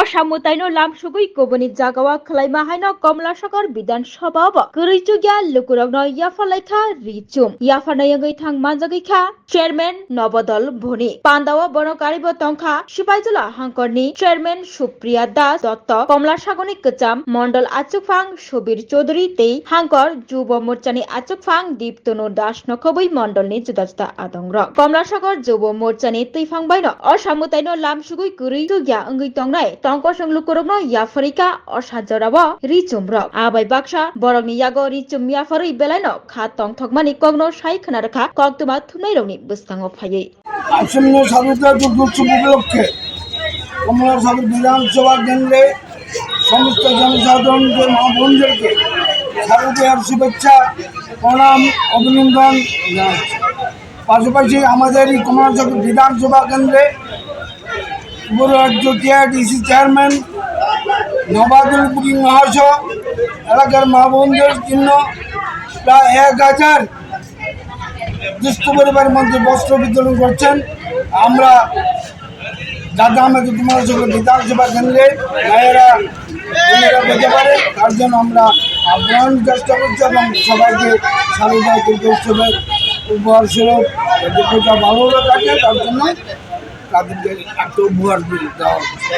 অসামতাইনো লামসুগুই কবনি জাগাওয়া খলাইমাহাইন কমলাসাগর বিধানসভা গরিচুগিয়া লুকুরগ্ন ইয়াফালাইখা রিচুম। ইয়াফানাইয়াঙ্গই থাং মানজাগিখা চেয়ারম্যান নবদল ভনি। পান্দাওয়া বনকারিব তংখা সিপাইজলা হাঙ্করনি চেয়ারম্যান সুপ্রিয়া দাস দত্ত। কমলাসাগরনি কচাম মন্ডল আচুকফাং সুবীর চৌধুরী তেই। হাঙ্কর যুব মোর্চানি আচুকফাং দীপ্তনু দাস নখবই মন্ডলনি জুদাজুদা আদংর। কমলাসাগর যুব মোর্চানি তৈফাং বাইন অসামতাইনো লামসুগুই কুরি তুগিয়া অঙ্গি তংনাই tongkosong lukurokno yafarika or sajaraba richumrok abai baksha borokni yago richum yafari belaino kha tong thokmani kogno sai khana rakha koktuma thunai rokni buskango phaiye আসন্ন স্বাধীনতা দিবস উপলক্ষে কমলার সাগর বিধানসভা কেন্দ্রে সমস্ত জনসাধারণকে মা বোনদেরকে শারদীয়ার শুভেচ্ছা প্রণাম অভিনন্দন জানাচ্ছি পাশাপাশি আমাদের এই কমলার সাগর বিধানসভা কেন্দ্রে উপরাজ্য টিআরডিসি চেয়ারম্যান নবাদুল পুরী মহাশয়, এলাকার মা বোনদের জন্য প্রায় এক হাজার। দুস্থ পরিবারের মধ্যে বস্ত্র বিতরণ করছেন। আমরা যাতে আমাদের তোমার সঙ্গে বিধানসভা কেন্দ্রে মায়েরা পেতে পারে। তার জন্য আমরা আপ্যায়ন চেষ্টা করছি এবং সবাইকে স্বাগত দুর্গা উৎসবের উপহার স্বরূপ যাতে ভালো থাকে তার জন্য তাদেরকে একটা উপহার দেওয়া